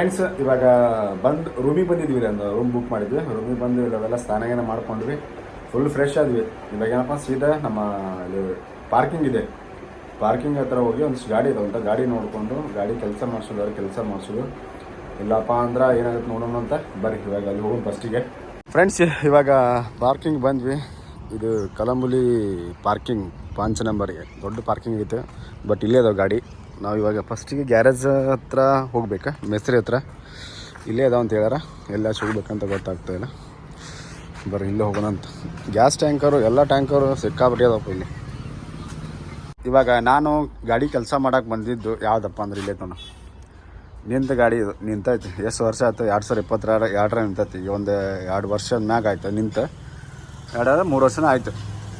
Friends ಇವಾಗ ಬಂದು ರೂಮಿಗೆ ಬಂದಿದ್ವಿ ಒಂದು ರೂಮ್ ಬುಕ್ ಮಾಡಿದ್ವಿ. ರೂಮಿಗೆ ಬಂದು ಇವೆಲ್ಲ ಸ್ನಾನ ಮಾಡ್ಕೊಂಡ್ವಿ. ಫುಲ್ ಫ್ರೆಶ್ ಆದ್ವಿ. ಇವಾಗ ಏನಪ್ಪ, ಸೀದಾ ನಮ್ಮ ಇಲ್ಲಿ ಪಾರ್ಕಿಂಗ್ ಇದೆ. ಪಾರ್ಕಿಂಗ್ ಹತ್ರ ಹೋಗಿ ಒಂದು ಗಾಡಿ ಇದೆ ಅಂತ ಗಾಡಿ ನೋಡಿಕೊಂಡು, ಗಾಡಿ ಕೆಲಸ ಮಾಡಿಸೋದು, ಅವ್ರು ಕೆಲಸ ಮಾಡಿಸೋದು. ಇಲ್ಲಪ್ಪ ಅಂದ್ರೆ ಏನಾಗುತ್ತೆ ನೋಡೋಣ ಅಂತ ಬರ್ರಿ, ಇವಾಗ ಅಲ್ಲಿ ಹೋಗೋಣ ಫಸ್ಟಿಗೆ ಫ್ರೆಂಡ್ಸ್ ಇವಾಗ ಪಾರ್ಕಿಂಗ್ ಬಂದ್ವಿ. ಇದು ಕಲಂಬುಲಿ ಪಾರ್ಕಿಂಗ್ ಪಾಂಚ್ ನಂಬರ್ಗೆ. ದೊಡ್ಡ ಪಾರ್ಕಿಂಗ್ ಇತ್ತು ಬಟ್ ಇಲ್ಲೇ ಅದಾವೆ ಗಾಡಿ. ನಾವು ಇವಾಗ ಫಸ್ಟಿಗೆ ಗ್ಯಾರೇಜ್ ಹತ್ರ ಹೋಗ್ಬೇಕಾ? ಮೇಸ್ತ್ರಿ ಹತ್ರ. ಇಲ್ಲೇ ಅದಾವ ಅಂತ ಹೇಳ್ಯಾರ. ಎಲ್ಲ ಹೋಗ್ಬೇಕಂತ ಗೊತ್ತಾಗ್ತಾ ಇಲ್ಲ. ಬರ್ರಿ, ಇಲ್ಲೇ ಹೋಗೋಣ ಅಂತ. ಗ್ಯಾಸ್ ಟ್ಯಾಂಕರು ಎಲ್ಲ ಟ್ಯಾಂಕರು ಸಿಕ್ಕಾಬಿಟ್ಟು ಅದಪ್ಪ ಇಲ್ಲಿ ಇವಾಗ ನಾನು ಗಾಡಿ ಕೆಲಸ ಮಾಡಕ್ಕೆ ಬಂದಿದ್ದು ಯಾವುದಪ್ಪ ಅಂದ್ರೆ ಇಲ್ಲೇ ತಾನು ನಿಂತ ಗಾಡಿ ಇದು ನಿಂತೈತಿ. ಎಷ್ಟು ವರ್ಷ ಆಯ್ತು? ಎರಡು ಸಾವಿರ ಇಪ್ಪತ್ತರ ಎರಡರ ನಿಂತೈತಿ. ಈಗ ಒಂದು ಎರಡು ವರ್ಷದ ಮ್ಯಾಗ ಆಯ್ತು. ನಿಂತ. ಎರಡು ಮೂರು ವರ್ಷನೇ ಆಯ್ತು.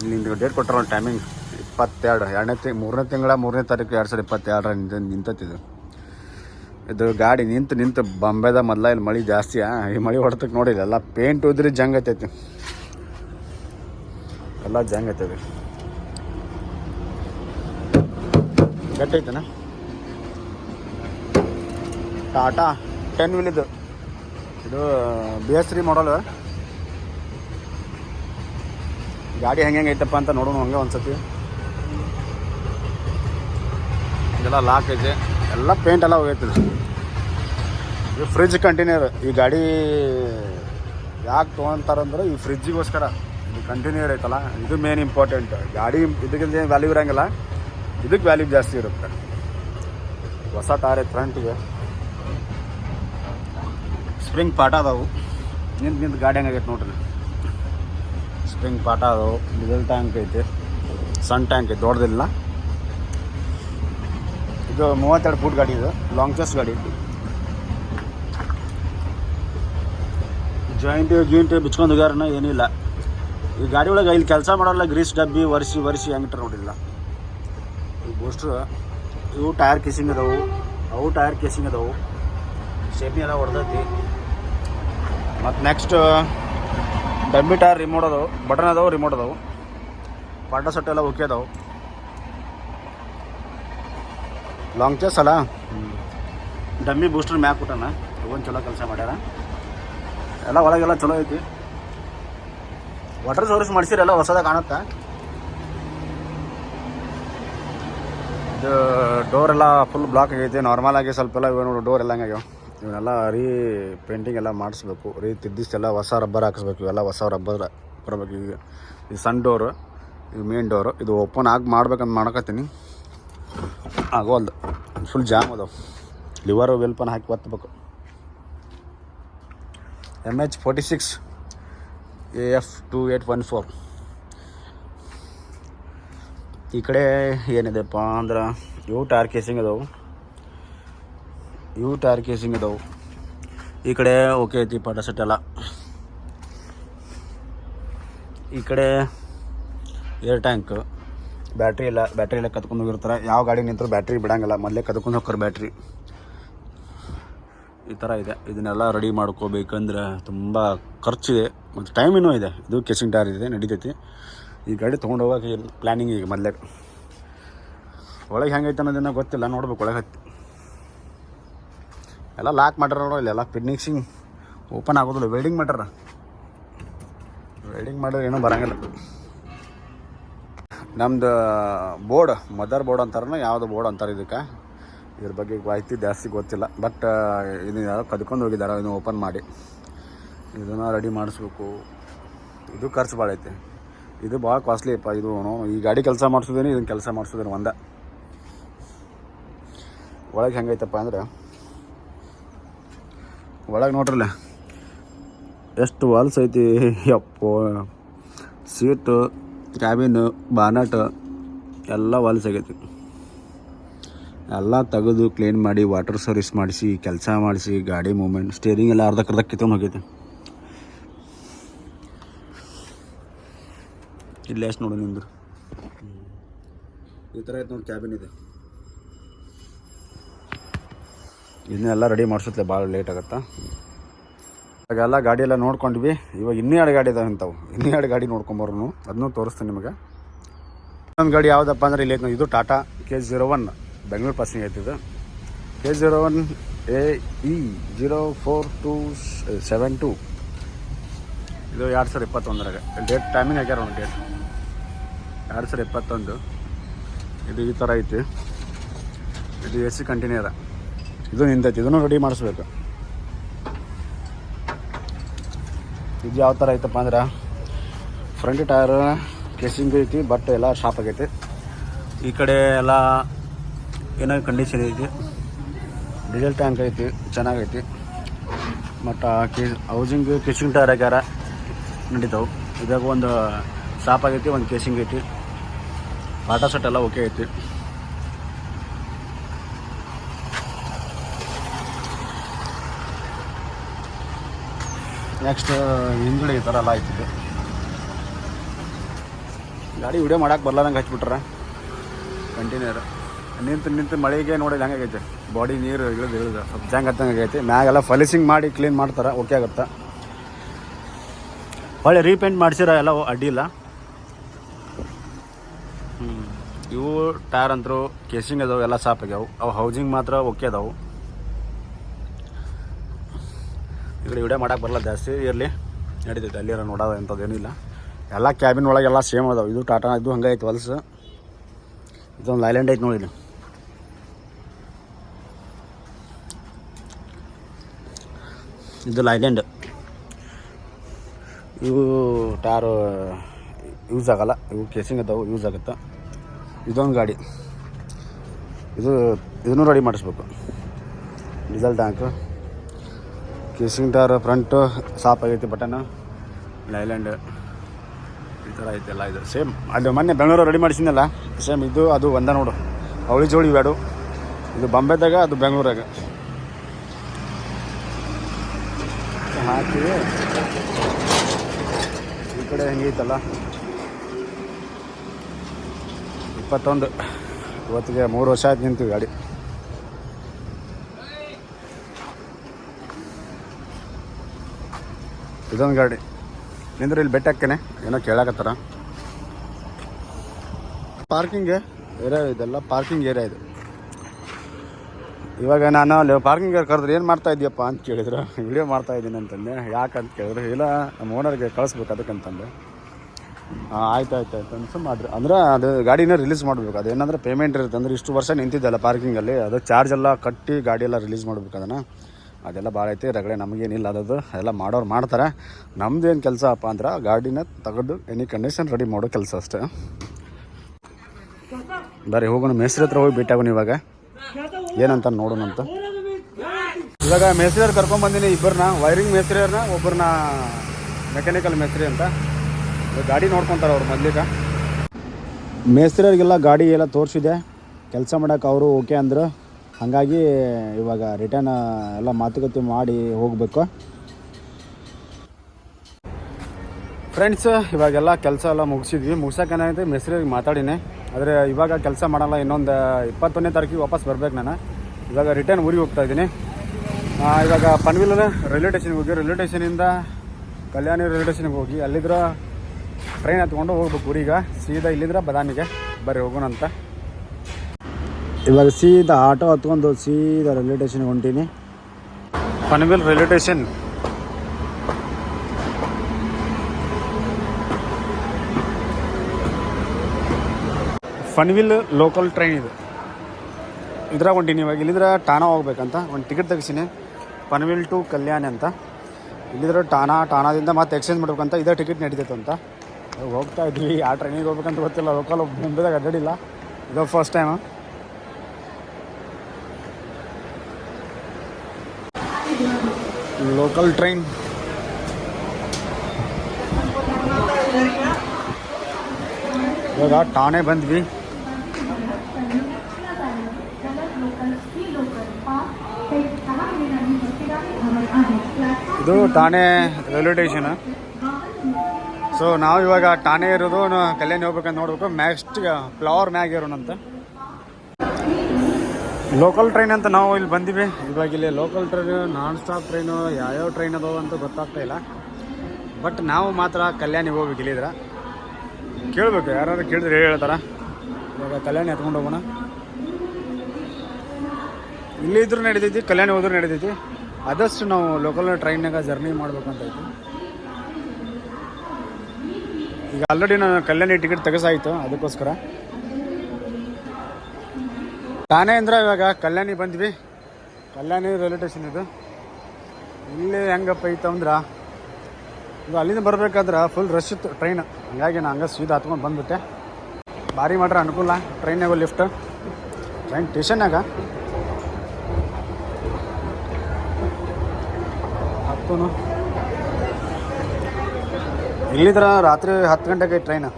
ನಿಂದು ಡೇಟ್ ಕೊಟ್ಟಿರೋ ಟೈಮಿಂಗ್ ಇಪ್ಪತ್ತೆರಡು ಎರಡನೇ ತಿಂಗ್, ಮೂರನೇ ತಿಂಗಳ, ಮೂರನೇ ತಾರೀಕು ಎರಡು ಸಾವಿರದ ಇಪ್ಪತ್ತೆರಡರ ನಿಂತ ನಿಂತತ್ತಿದು ಇದು ಗಾಡಿ ನಿಂತು ನಿಂತು ಬಾಂಬೆದ ಮೊದಲ ಇಲ್ಲಿ ಮಳೆ ಜಾಸ್ತಿ ಈ ಮಳೆ ಹೊಡೆದಕ್ಕೆ ನೋಡಿಲ್ಲ ಎಲ್ಲ ಪೇಂಟ್ ಉದ್ರಿ ಜಂಗ್ ಐತೈತಿ. ಎಲ್ಲ ಜಂಗ್ ಐತೈತಿ. ಗಟ್ಟೈತನ ಟಾಟಾ ಟೆನ್ ವೀಲ್ ಇದು. ಇದು ಬಿ ಎಸ್ ತ್ರೀ ಮಾಡಲ್ ಗಾಡಿ ಹೆಂಗೆ ಹೆಂಗೆ ಐತಪ್ಪ ಅಂತ ನೋಡೋಣ ಹಂಗೆ ಒಂದ್ಸತಿ. ಇದೆಲ್ಲ ಲಾಕ್ ಐತೆ. ಎಲ್ಲ ಪೇಂಟ್ ಎಲ್ಲ ಹೋಗೈತೆ ಇದು ಫ್ರಿಜ್ ಕಂಟಿನ್ಯೂರ್ ಈ ಗಾಡಿ ಯಾಕೆ ತೊಗೊಂತಾರಂದ್ರೆ ಈ ಫ್ರಿಜ್ಜಿಗೋಸ್ಕರ ಇದು ಕಂಟಿನ್ಯೂರ್ ಐತಲ್ಲ, ಇದು ಮೇನ್ ಇಂಪಾರ್ಟೆಂಟ್ ಗಾಡಿ ಇದಕ್ಕಿಂತ ವ್ಯಾಲ್ಯೂ ಇರೋಂಗಿಲ್ಲ. ಇದಕ್ಕೆ ವ್ಯಾಲ್ಯೂ ಜಾಸ್ತಿ ಇರುತ್ತೆ. ಹೊಸ ಟಾರ್ ಐತೆ ಫ್ರಂಟಿಗೆ ಸ್ಪ್ರಿಂಗ್ ಪಾಟ ಅದಾವು. ನಿಂತು ನಿಂತು ಗಾಡಿ ಹೆಂಗಾಗೈತೆ ನೋಡ್ರಿ. ಸ್ಪ್ರಿಂಗ್ ಪಾಟ ಅದಾವು. ಡಿಸೆಲ್ ಟ್ಯಾಂಕ್ ಐತೆ. ಸಣ್ಣ ಟ್ಯಾಂಕ್ ಐತೆ. ದೊಡ್ಡದಿಲ್ಲ. ಇದು ಮೂವತ್ತೆರಡು ಫೂಟ್ ಗಾಡಿ ಇದು ಲಾಂಗ್ ಚೆಸ್ ಗಾಡಿ. ಜಾಯಿಂಟ್ ಗೀಂಟ್ ಬಿಚ್ಕೊಂಡು ಹೋಗ್ಯಾರನ ಏನಿಲ್ಲ. ಈ ಗಾಡಿ ಒಳಗೆ ಇಲ್ಲಿ ಕೆಲಸ ಮಾಡೋಲ್ಲ ಗ್ರೀಸ್ ಡಬ್ಬಿ, ಒರೆಸಿ ಒರೆಸಿ ಹೆಂಗಿಟ್ರ ನೋಡಿಲ್ಲ ಈ ಬೋಸ್ಟ್ರು ಇವು ಟೈರ್ ಕೇಸಿಂಗ್ ಅದಾವು, ಅವು ಟೈರ್ ಕೇಸಿಂಗ್ ಅದಾವು. ಶೇಪ್ನಿ ಎಲ್ಲ ಹೊಡೆದೈತಿ. ಮತ್ತು ನೆಕ್ಸ್ಟ್ ಡಬ್ಬಿ ಟೈರ್ ರಿಮೋಟ್ ಅದಾವು ಬಟನ್ ಅದಾವು ರಿಮೋಟ್ ಅದಾವು. ಪಾಟ ಸಟ್ಟೆಲ್ಲ ಓಕೆ ಅದಾವು. ಲಾಂಗ್ ಚೆಸ್ ಅಲ್ಲ? ಡಮ್ಮಿ ಬೂಸ್ಟರ್ ಮ್ಯಾಕ್ ಕೊಟ್ಟಾನ. ಒಂದು ಚಲೋ ಕೆಲಸ ಮಾಡ್ಯಾರ. ಎಲ್ಲ ಒಳಗೆಲ್ಲ ಚಲೋ ಐತಿ. ವಾಟರ್ ಸರ್ವಿಸ್ ಮಾಡಿಸಿರಲ್ಲ ಹೊಸದಾಗ ಕಾಣುತ್ತಾ? ಇದು ಡೋರ್ ಎಲ್ಲ ಫುಲ್ ಬ್ಲಾಕ್ ಆಗೈತಿ. ನಾರ್ಮಲ್ ಆಗಿ ಸ್ವಲ್ಪ ಎಲ್ಲ ಇವ ನೋಡು ಡೋರ್ ಎಲ್ಲ ಹಂಗಾಗ್ಯಾವ ಇವನ್ನೆಲ್ಲ ರೀ ಪೇಂಟಿಂಗ್ ಎಲ್ಲ ಮಾಡಿಸ್ಬೇಕು. ರೀ ತಿದ್ದಿಸ್ತೆಲ್ಲ ಹೊಸ ರಬ್ಬರ್ ಹಾಕಿಸ್ಬೇಕು. ಇವೆಲ್ಲ ಹೊಸ ರಬ್ಬರ್ ಬರಬೇಕು ಈಗ. ಈ ಸಣ್ಣ ಡೋರು ಇದು ಮೇನ್ ಡೋರು ಇದು ಓಪನ್ ಆಗಿ ಮಾಡ್ಬೇಕಂತ ಮಾಡಕತ್ತೀನಿ. ಆಗೋಲ್ದು ಫುಲ್ ಜಾಮ್ ಅದು ಲಿವರು ವೆಲ್ಪನ್ ಹಾಕಿ ಒತ್ತಬೇಕು. M H forty six A F two eight one four ಈ ಕಡೆ ಏನಿದೆಪ್ಪ ಅಂದ್ರೆ ಇವು ಟಾರ್ ಕೇಸಿಂಗ್ ಅದಾವು. ಇವು ಟಾರ್ ಕೇಸಿಂಗ್ ಅದಾವು. ಈ ಕಡೆ ಓಕೆ ಐತಿ ಪಾಟ ಸೆಟ್ ಎಲ್ಲ. ಈ ಕಡೆ ಏರ್ ಟ್ಯಾಂಕ್ ಬ್ಯಾಟ್ರಿ ಇಲ್ಲ, ಬ್ಯಾಟ್ರಿ ಎಲ್ಲ ಕತ್ಕೊಂಡು ಹೋಗಿರ್ತಾರೆ. ಯಾವ ಗಾಡಿ ನಿಂತರೂ ಬ್ಯಾಟ್ರಿ ಬಿಡಂಗಿಲ್ಲ. ಮೊದಲೇ ಕದ್ಕೊಂಡು ಹೋಗ್ತಾರೆ ಬ್ಯಾಟ್ರಿ. ಈ ಥರ ಇದೆ. ಇದನ್ನೆಲ್ಲ ರೆಡಿ ಮಾಡ್ಕೋಬೇಕಂದ್ರೆ ತುಂಬ ಖರ್ಚಿದೆ. ಮತ್ತು ಟೈಮಿನೂ ಇದೆ. ಇದು ಕೇಸಿಂಗ್ ಟೈರ್ ಇದೆ, ನಡೀತೈತಿ. ಈ ಗಾಡಿ ತೊಗೊಂಡು ಹೋಗೋಕೆ ಪ್ಲ್ಯಾನಿಂಗ್ ಈಗ ಮೊದಲೇ? ಒಳಗೆ ಹೆಂಗೈತೆ ಅನ್ನೋದನ್ನ ಗೊತ್ತಿಲ್ಲ. ನೋಡ್ಬೇಕು, ಒಳಗೆ ಹತ್ತಿ. ಎಲ್ಲ ಲಾಕ್ ಮಾಡ್ಯಾರ ನೋಡೋ ಇಲ್ಲೆಲ್ಲ ಫಿನಿಶಿಂಗ್ ಓಪನ್ ಆಗೋದಿಲ್ಲ. ವೆಲ್ಡಿಂಗ್ ಮಾಡ್ಯಾರ. ವೆಲ್ಡಿಂಗ್ ಮಾಡಿದ್ರೆ ಏನೂ ಬರಂಗಿಲ್ಲ. ನಮ್ದು ಬೋರ್ಡ್ ಮದರ್ ಬೋರ್ಡ್ ಅಂತಾರನ ಯಾವುದು ಬೋರ್ಡ್ ಅಂತಾರೆ ಇದಕ್ಕೆ. ಇದ್ರ ಬಗ್ಗೆ ಮಾಹಿತಿ ಜಾಸ್ತಿ ಗೊತ್ತಿಲ್ಲ. ಬಟ್ ಇದು ಯಾರೋ ಕದ್ಕೊಂಡು ಹೋಗಿದ್ದಾರೆ ಇದನ್ನು ಓಪನ್ ಮಾಡಿ. ಇದನ್ನು ರೆಡಿ ಮಾಡಿಸ್ಬೇಕು. ಇದು ಖರ್ಚು ಭಾಳ ಐತೆ. ಇದು ಭಾಳ ಕಾಸ್ಟ್ಲಿ ಅಪ್ಪ, ಇದು ಈ ಗಾಡಿ ಕೆಲಸ ಮಾಡಿಸೋದೇನೆ ಇದನ್ನ ಕೆಲಸ ಮಾಡಿಸೋದೇನೆ ಒಂದ. ಒಳಗೆ ಹೆಂಗೈತಪ್ಪ ಅಂದ್ರೆ, ಒಳಗೆ ನೋಡ್ರಲ್ಲ, ಎಷ್ಟು ವಾಲ್ಸ್ ಐತಿ. ಯಪ್ಪೋ, ಸೀಟು ಕ್ಯಾಬಿನ್, ಬಾನಟ್ ಎಲ್ಲ ಹೊಲಸಾಗೈತಿ. ಎಲ್ಲ ತೆಗೆದು ಕ್ಲೀನ್ ಮಾಡಿ ವಾಟರ್ ಸರ್ವಿಸ್ ಮಾಡಿಸಿ, ಕೆಲಸ ಮಾಡಿಸಿ, ಗಾಡಿ ಮೂಮೆಂಟ್ ಸ್ಟೇರಿಂಗ್ ಎಲ್ಲ ಅರ್ಧಕ್ಕರ್ಧ ಕಿತ್ಕೊಂಡು ಹೋಗೈತೆ. ಇಲ್ಲಿ ಎಷ್ಟು ನೋಡು ನಿಂದ್ರು? ಈ ಥರ ಐತೆ ನೋಡಿ ಕ್ಯಾಬಿನ್ ಇದೆ. ಇದನ್ನೆಲ್ಲ ರೆಡಿ ಮಾಡಿಸುತ್ತೆ ಭಾಳ ಲೇಟ್ ಆಗುತ್ತಾ? ಇವಾಗೆಲ್ಲ ಗಾಡಿ ಎಲ್ಲ ನೋಡ್ಕೊಂಡ್ವಿ. ಇವಾಗ ಇನ್ನೂ ಎರಡು ಗಾಡಿ ಇದಾವೆ ಇಂಥವು ಇನ್ನೂ ಎರಡು ಗಾಡಿ ನೋಡ್ಕೊಂಬರ್ನು. ಅದನ್ನೂ ತೋರಿಸ್ತೀನಿ ನಿಮಗೆ. ಇನ್ನೊಂದು ಗಾಡಿ ಯಾವುದಪ್ಪ ಅಂದ್ರೆ ಇಲ್ಲಿ ಇದು Tata K zero one Bengaluru passing ಐತಿದು K zero one A E zero four two seven two ಇದು ಎರಡು ಸಾವಿರ ಇಪ್ಪತ್ತೊಂದರಾಗ. ಡೇಟ್ ಟೈಮಿಂಗ್ ಆಗ್ಯಾರ ಒಂದು ಡೇಟ್ ಎರಡು ಸಾವಿರ ಇಪ್ಪತ್ತೊಂದು. ಇದು ಈ ಥರ ಐತಿ. ಇದು ಎ ಸಿ ಕಂಟಿನ್ಯೂರ ಇದು ನಿಂತೈತಿ. ಇದನ್ನು ರೆಡಿ ಮಾಡಿಸ್ಬೇಕು. ಇದು ಯಾವ ಥರ ಐತಪ್ಪ ಅಂದ್ರೆ ಫ್ರಂಟ್ ಟೈರ್ ಕೇಸಿಂಗ್ ಐತಿ ಬಟ್ ಎಲ್ಲ ಶಾಪ್ ಆಗೈತಿ. ಈ ಕಡೆ ಎಲ್ಲ ಏನೋ ಕಂಡೀಷನ್ ಐತಿ. ಡೀಸೆಲ್ ಟ್ಯಾಂಕ್ ಐತಿ ಚೆನ್ನಾಗೈತಿ ಮತ್ತು ಕೇ ಹೌಸಿಂಗ್ ಕೇಸಿಂಗ್ ಟೈರ್ ಆಗ್ಯಾರ ನಡೀತಾವೆ. ಇದಾಗ ಒಂದು ಶಾಪ್ ಆಗೈತಿ, ಒಂದು ಕೇಸಿಂಗ್ ಐತಿ. ಪಾಟಾ ಸೆಟ್ ಎಲ್ಲ ಓಕೆ ಐತಿ. ನೆಕ್ಸ್ಟ್ ಹಿಂದುಳಿ ಈ ಥರ ಎಲ್ಲ ಐತಿದೆ ಗಾಡಿ ವಿಡಿಯೋ ಮಾಡಕ್ಕೆ ಬರ್ಲಾದಂಗೆ ಹಚ್ಬಿಟ್ರೆ. ಕಂಟಿನ್ಯೂರ್ ನಿಂತು ನಿಂತು ಮಳೆಗೆ ನೋಡಿ ಹೆಂಗಾಗೈತೆ ಬಾಡಿ ನೀರು ಇಳಿದು ಇಳಿದು. ಸ್ವಲ್ಪ ಜಾಂಗ್ ಹತ್ತಂಗೆ ಆಗೈತೆ. ಮ್ಯಾಗೆಲ್ಲ ಫಲಿಸಿಂಗ್ ಮಾಡಿ ಕ್ಲೀನ್ ಮಾಡ್ತಾರೆ. ಓಕೆ ಆಗುತ್ತೆ? ಒಳ್ಳೆ ರೀಪೇಂಟ್ ಮಾಡಿಸಿರೋ ಎಲ್ಲ ಅಡ್ಡಿಲ್ಲ. ಇವು ಟೈರ್ ಅಂತರೂ ಕೇಸಿಂಗ್ ಅದಾವೆ, ಎಲ್ಲ ಸಾಪ್ ಆಗ್ಯಾವು. ಅವು ಹೌಸಿಂಗ್ ಮಾತ್ರ ಓಕೆ ಅದಾವು. ಈ ಕಡೆ ವಿಡಿಯೋ ಮಾಡಕ್ಕೆ ಬರಲ್ಲ, ಜಾಸ್ತಿ ಇರಲಿ. ನಡೀತೈತೆ, ಅಲ್ಲಿರೋ ನೋಡೋದು ಅಂಥದ್ದು ಏನಿಲ್ಲ ಎಲ್ಲ ಕ್ಯಾಬಿನ್ ಒಳಗೆಲ್ಲ ಸೇಮ್ ಅದಾವೆ. ಇದು ಟಾಟಾ, ಇದು ಹಂಗೆ ಐತೆ ಹೊಲ್ಸು. ಇದೊಂದು ಐಲ್ಯಾಂಡ್ ಐತೆ ನೋಡಿ ಇಲ್ಲಿ. ಇದು ಲೈಲ್ಯಾಂಡ್ ಇವು ಟಾರು ಯೂಸ್ ಆಗಲ್ಲ. ಇವು ಕೇಸಿಂಗ್ ಅದಾವೆ ಯೂಸ್ ಆಗುತ್ತೆ. ಇದೊಂದು ಗಾಡಿ. ಇದು, ಇದನ್ನು ರೆಡಿ ಮಾಡಿಸ್ಬೇಕು. ಡೀಸೆಲ್ ಟ್ಯಾಂಕ್ ಕೇಸಿಂಗ್ ಟಾರ್ ಫ್ರಂಟು, ಸಾಪ್ ಆಗೈತಿ ಬಟನ್. ಲೈಲ್ಯಾಂಡ್ ಈ ಥರ ಐತೆ ಎಲ್ಲ ಇದು. ಸೇಮ್, ಅದು ಮೊನ್ನೆ ಬೆಂಗಳೂರು ರೆಡಿ ಮಾಡಿಸಿದ್ನಲ್ಲ, ಸೇಮ್ ಇದು, ಅದು ಒಂದ ನೋಡು. ಅವಳಿ ಜೋಳಿ ಇವೆರಡು ಇದು ಬಾಂಬೆದಾಗ, ಅದು ಬೆಂಗಳೂರಾಗ. ಹಾಕಿ ಈ ಕಡೆ ಹೆಂಗೈತಲ್ಲ ಇಪ್ಪತ್ತೊಂದು. ಇವತ್ತಿಗೆ ಮೂರು ವರ್ಷ ಆಯ್ತು ನಿಂತೀವಿ ಗಾಡಿ. ಇದೊಂದು ಗಾಡಿ. ನಿಂದ್ರೆ ಇಲ್ಲಿ ಬೆಟ್ಟ ಹಾಕ್ತೇನೆ ಏನೋ ಕೇಳಾಕತ್ತಾರ. ಪಾರ್ಕಿಂಗ್ ಏರಿಯಾ ಇದೆಲ್ಲ ಪಾರ್ಕಿಂಗ್ ಏರಿಯಾ ಇದು. ಇವಾಗ ನಾನು ಅಲ್ಲಿ ಪಾರ್ಕಿಂಗ್ ಕರೆದ್ರೆ ಏನು ಮಾಡ್ತಾ ಇದೀಯಪ್ಪ ಅಂತ ಕೇಳಿದ್ರು ವಿಡಿಯೋ ಮಾಡ್ತಾ ಇದ್ದೀನಿ ಅಂತಂದೆ. ಯಾಕೆ ಅಂತ ಕೇಳಿದ್ರು, ಇಲ್ಲ, ನಮ್ಮ ಓನರ್ಗೆ ಕಳಿಸ್ಬೇಕು ಅದಕ್ಕಂತಂದೆ ಆಯ್ತು ಆಯ್ತು ಆಯ್ತು ಅಂತ ಮಾಡಿದ್ರು ಅಂದ್ರೆ ಅದು ಗಾಡಿನ ರಿಲೀಸ್ ಮಾಡಬೇಕು. ಅದೇನಂದ್ರೆ ಪೇಮೆಂಟ್ ಇರುತ್ತೆ. ಅಂದ್ರೆ ಇಷ್ಟು ವರ್ಷ ನಿಂತಿದ್ದಲ್ಲ ಪಾರ್ಕಿಂಗಲ್ಲಿ ಅದು ಚಾರ್ಜ್ ಎಲ್ಲ ಕಟ್ಟಿ ಗಾಡಿ ಎಲ್ಲ ರಿಲೀಸ್ ಮಾಡ್ಬೇಕು ಅದನ್ನು. ಅದೆಲ್ಲ ಭಾಳ ಐತಿ, ರಗಳೆ ನಮಗೇನಿಲ್ಲ ಅದದು ಅದೆಲ್ಲ ಮಾಡೋರು ಮಾಡ್ತಾರೆ. ನಮ್ದು ಏನು ಕೆಲಸ ಅಪ್ಪ ಅಂದ್ರೆ ಗಾಡಿನ ತೆಗೆದು ಎನಿ ಕಂಡೀಷನ್ ರೆಡಿ ಮಾಡೋ ಕೆಲಸ ಅಷ್ಟೇ. ಬರ್ರಿ, ಹೋಗೋಣ. ಮೇಸ್ತ್ರಿ ಹತ್ರ ಹೋಗಿ ಭೇಟಿ ಇವಾಗ. ಏನಂತ ನೋಡೋಣ ಅಂತ. ಇವಾಗ ಮೇಸ್ತ್ರಿಯವ್ರು ಕರ್ಕೊಂಬಂದಿನಿ ಇಬ್ಬರನ್ನ ವೈರಿಂಗ್ ಮೇಸ್ತ್ರಿಯವ್ರನ್ನ ಒಬ್ಬರನ್ನ ಮೆಕ್ಯಾನಿಕಲ್ ಮೇಸ್ತ್ರಿ ಅಂತ. ಗಾಡಿ ನೋಡ್ಕೊತಾರೆ ಅವ್ರು ಮೊದ್ಲಿಗೆ. ಮೇಸ್ತ್ರಿಯವ್ರಿಗೆಲ್ಲ ಗಾಡಿ ಎಲ್ಲ ತೋರಿಸಿದೆ. ಕೆಲಸ ಮಾಡೋಕೆ ಅವರು ಓಕೆ ಅಂದರು. ಹಾಗಾಗಿ ಇವಾಗ ರಿಟರ್ನ್ ಎಲ್ಲ ಮಾತುಕತೆ ಮಾಡಿ ಹೋಗಬೇಕು. ಫ್ರೆಂಡ್ಸ್ ಇವಾಗೆಲ್ಲ ಕೆಲಸ ಎಲ್ಲ ಮುಗಿಸಿದ್ವಿ. ಮುಗಿಸೋಕೆ ಮೆಸ್ರಿಗೆ ಮಾತಾಡಿನಿ. ಆದರೆ ಇವಾಗ ಕೆಲಸ ಮಾಡಲ್ಲ. ಇನ್ನೊಂದು ಇಪ್ಪತ್ತೊಂದನೇ ತಾರೀಕಿಗೆ ವಾಪಸ್ ಬರಬೇಕು ನಾನು. ಇವಾಗ ರಿಟರ್ನ್ ಊರಿಗೆ ಹೋಗ್ತಾ ಇದ್ದೀನಿ. ಇವಾಗ ಪನ್ವಿಲ್ ರೈಲ್ವೆ ಸ್ಟೇಷನ್ಗೆ ಹೋಗಿ ರೈಲ್ವೆ ಸ್ಟೇಷನಿಂದ ಕಲ್ಯಾಣಿ ರೈಲ್ವೆ ಸ್ಟೇಷನ್ಗೆ ಹೋಗಿ, ಅಲ್ಲಿದ್ರ ಟ್ರೈನ್ ಹತ್ಕೊಂಡು ಹೋಗ್ಬೇಕು ಊರಿಗೆ. ಸೀದಾ ಇಲ್ಲಿದ್ರೆ ಬದಾಮಿಗೆ. ಬರ್ರಿ ಹೋಗೋಣ ಅಂತ ಇವಾಗ ಸೀದಾ ಆಟೋ ಹತ್ಕೊಂಡು ಸೀದಾ ರೈಲ್ವೆ ಸ್ಟೇಷನ್ಗೆ ಹೊಂಟೀನಿ. Panvel railway station. Panvel local train ಇದು. ಇದ್ರಾಗ ಹೊಂಟೀನಿ ಇವಾಗ. ಇಲ್ಲಿದ್ರೆ ಟಾನಾ ಹೋಗ್ಬೇಕಂತ. ಒಂದು ಟಿಕೆಟ್ ತೆಗಿಸಿನಿ. ಪನ್ವಿಲ್ ಟು ಕಲ್ಯಾಣಿ ಅಂತ. ಇಲ್ಲಿದ್ರೆ ಟಾನಾ ಟಾನಾದಿಂದ ಮತ್ತೆ ಎಕ್ಸ್ಚೇಂಜ್ ಮಾಡ್ಬೇಕಂತ ಇದೇ ಟಿಕೆಟ್ ನಡೀತೈತೆ ಅಂತ. ಹೋಗ್ತಾ ಇದ್ವಿ. ಆ ಟ್ರೈನಿಗೆ ಹೋಗ್ಬೇಕಂತ ಗೊತ್ತಿಲ್ಲ. ಲೋಕಲ್ ಮುಂಬೈದಾಗ ಅಡ್ಡಾಡಿಲ್ಲ. ಇದು ಫಸ್ಟ್ ಟೈಮು ಲೋಕಲ್ ಟ್ರೈನ್ ಇವಾಗ ಠಾಣೆ ಬಂದ್ವಿ. ಇದು ಠಾಣೆ ರೈಲ್ವೆ ಸ್ಟೇಷನ್. ಸೊ ನಾವು ಇವಾಗ ಠಾಣೆ ಇರೋದು, ಕಲ್ಯಾಣಿ ಹೋಗ್ಬೇಕಂತ ನೋಡ್ಬೇಕು. ಮ್ಯಾಕ್ಸ್ಟ್ ಫ್ಲವರ್ ಮ್ಯಾಗ್ ಇರೋಣಂತ. ಲೋಕಲ್ ಟ್ರೈನ್ ಅಂತ ನಾವು ಇಲ್ಲಿ ಬಂದಿವಿ. ಇವಾಗ ಇಲ್ಲಿ local train non stop train ಯಾವ್ಯಾವ ಟ್ರೈನ್ ಅದಾವ ಅಂತ ಗೊತ್ತಾಗ್ತಾ ಇಲ್ಲ. ಬಟ್ ನಾವು ಮಾತ್ರ ಕಲ್ಯಾಣಿಗೆ ಹೋಗ್ಬೇಕು ಇಲ್ಲಿದ್ರೆ ಕೇಳ್ಬೇಕು ಯಾರು ಕೇಳಿದ್ರೆ ಹೇಳ್ತಾರ? ಇವಾಗ ಕಲ್ಯಾಣಿ ಎತ್ಕೊಂಡು ಹೋಗೋಣ. ಇಲ್ಲಿ ಇದ್ರೂ ನಡೀತೈತಿ, ಕಲ್ಯಾಣಿ ಹೋದ್ರೂ ನಡೀತೈತಿ. ಆದಷ್ಟು ನಾವು ಲೋಕಲ್ ಟ್ರೈನ್ನಾಗ ಜರ್ನಿ ಮಾಡ್ಬೇಕಂತ ಐತಿ. ಈಗ ಆಲ್ರೆಡಿ ನಾನು ಕಲ್ಯಾಣಿ ಟಿಕೆಟ್ ತೆಗೆಸಾಯಿತು, ಅದಕ್ಕೋಸ್ಕರ. ತಾನೇ ಅಂದ್ರೆ ಇವಾಗ ಕಲ್ಯಾಣಿ ಬಂದ್ವಿ. ಕಲ್ಯಾಣಿ ರೈಲ್ವೆ ಸ್ಟೇಷನ್ ಇದು. ಇಲ್ಲಿ ಹೆಂಗಪ್ಪ ಇತ್ತು ಅಂದ್ರೆ, ಇದು ಅಲ್ಲಿಂದ ಬರ್ಬೇಕಾದ್ರೆ ಫುಲ್ ರಶ್ ಇತ್ತು ಟ್ರೈನ್ ಹಂಗಾಗಿ ನಾನು ಹಂಗೆ ಸೀದಾ ಹತ್ಕೊಂಡು ಬಂದ್ಬಿಟ್ಟೆ. ಭಾರಿ ಮಾಡ್ರೆ ಅನುಕೂಲ ಟ್ರೈನಾಗ ಲಿಫ್ಟ್ ಟ್ರೈನ್ ಸ್ಟೇಷನ್ನಾಗ ಹತ್ತು ಇಲ್ಲಿದ್ರೆ ರಾತ್ರಿ ಹತ್ತು ಗಂಟೆಗೆ ಟ್ರೈನ್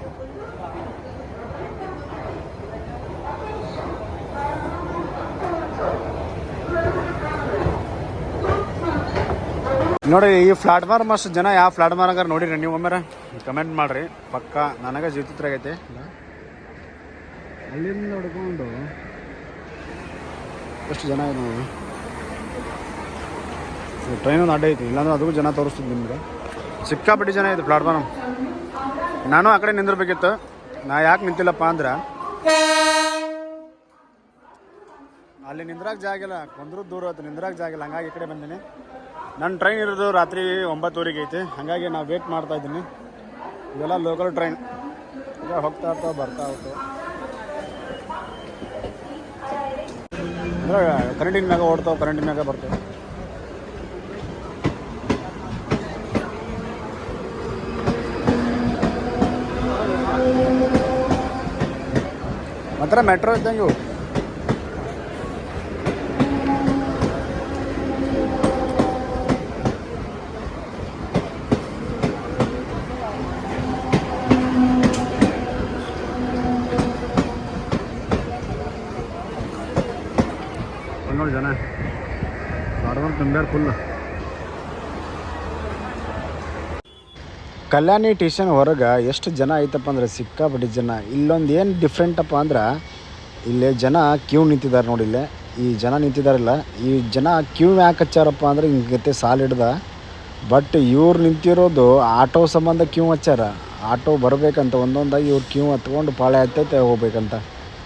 ನೋಡಿ ಈ ಪ್ಲಾಟ್ಫಾರ್ಮ್ ಅಷ್ಟು ಜನ ಯಾವ ಪ್ಲಾಟ್ಫಾರ್ಮ್ ನೋಡಿರಿ ನೀವು ಒಮ್ಮೆ ಕಮೆಂಟ್ ಮಾಡ್ರಿ. ಪಕ್ಕ ನನಗೆ ಜೀವಿತ್ರ ಆಗೈತೆ. ಅಲ್ಲಿಂದ ನೋಡ್ಕೊಂಡು. ಎಷ್ಟು ಜನ ಇದೆ ನೋಡಿ. ಟ್ರೈನ್ ಒಂದು ಅಡ್ಡ ಐತಿ ಇಲ್ಲಾಂದ್ರೆ ಅದಕ್ಕೂ ಜನ ತೋರಿಸ್ತಿದ್ದು ನಿಮ್ಗೆ. ಸಿಕ್ಕಾಪಟ್ಟಿ ಜನ ಇದೆ ಪ್ಲಾಟ್ಫಾರ್ಮ್ ನಾನು ಆ ಕಡೆ ನಿಂದಿರ್ಬೇಕಿತ್ತು. ನಾ ಯಾಕೆ ನಿಂತಿಲ್ಲಪ್ಪ ಅಂದ್ರೆ ಅಲ್ಲಿ ನಿಂದ್ರಾಗ ಜಾಗಿಲ್ಲ ಕೊಂದ್ರೂ ಕುಂದ್ರೂ ದೂರ ಆಯ್ತು ನಿಂದ್ರಾಗ ಜಾಗಿಲ್ಲ ಹಂಗಾಗಿ ಈ ಕಡೆ ಬಂದೀನಿ. ನನ್ನ ಟ್ರೈನ್ ಇರೋದು ರಾತ್ರಿ ಒಂಬತ್ತುವರೆಗೆ ಐತಿ. ಹಾಗಾಗಿ ನಾವು ವೇಟ್ ಮಾಡ್ತಾ ಇದ್ದೀನಿ. ಇದೆಲ್ಲ ಲೋಕಲ್ ಟ್ರೈನ್ ಈಗ ಹೋಗ್ತಾ ಇರ್ತಾವೆ ಬರ್ತಾ ಇರ್ತಾವೆ ಕರೆಂಟಿನ ಮ್ಯಾಗ ಓಡ್ತಾವೆ ಕರೆಂಟಿನ ಮ್ಯಾಗ ಬರ್ತವೆ. ಮಾತ್ರ ಮೆಟ್ರೋ ಇದ್ದಂಗೆ ಜನ ಪ್ಲಾಟ್ಫಾರ್ಮ್ ತುಂಬ್ಯಾರ ಫುಲ್ ಕಲ್ಯಾಣಿ ಟೇಷನ್ ಹೊರಗೆ ಎಷ್ಟು ಜನ ಐತಪ್ಪ ಅಂದ್ರೆ ಸಿಕ್ಕಾಪಟ್ಟಿ ಜನ. ಇಲ್ಲೊಂದು ಏನು ಡಿಫ್ರೆಂಟಪ್ಪ ಅಂದ್ರೆ ಇಲ್ಲಿ ಜನ ಕ್ಯೂ ನಿಂತಿದ್ದಾರೆ ನೋಡಿ ಇಲ್ಲೇ. ಈ ಜನ ನಿಂತಿದ್ದಾರಲ್ಲ ಈ ಜನ ಕ್ಯೂ ಯಾಕೆ ಹಚ್ಚಾರಪ್ಪ ಅಂದ್ರೆ ಹಿಂಗತ್ತೆ ಸಾಲ ಹಿಡ್ದ. ಬಟ್ ಇವ್ರು ನಿಂತಿರೋದು ಆಟೋ ಸಂಬಂಧ ಕ್ಯೂ ಹಚ್ಚಾರ. ಆಟೋ ಬರಬೇಕಂತ ಒಂದೊಂದಾಗಿ ಇವ್ರು ಕ್ಯೂ ಹತ್ಕೊಂಡು ಪಾಳೆ ಹತ್ತೈತೆ ಹೋಗ್ಬೇಕಂತ.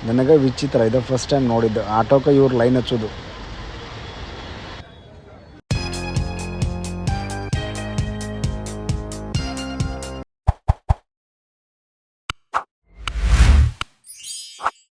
ನನಗೆ ವಿಚಿತ್ರ, ಇದು ಫಸ್ಟ್ ಟೈಮ್ ನೋಡಿದ್ದು. ಆಟೋಕ್ಕೆ ಇವ್ರು ಲೈನ್ ಹಚ್ಚೋದು.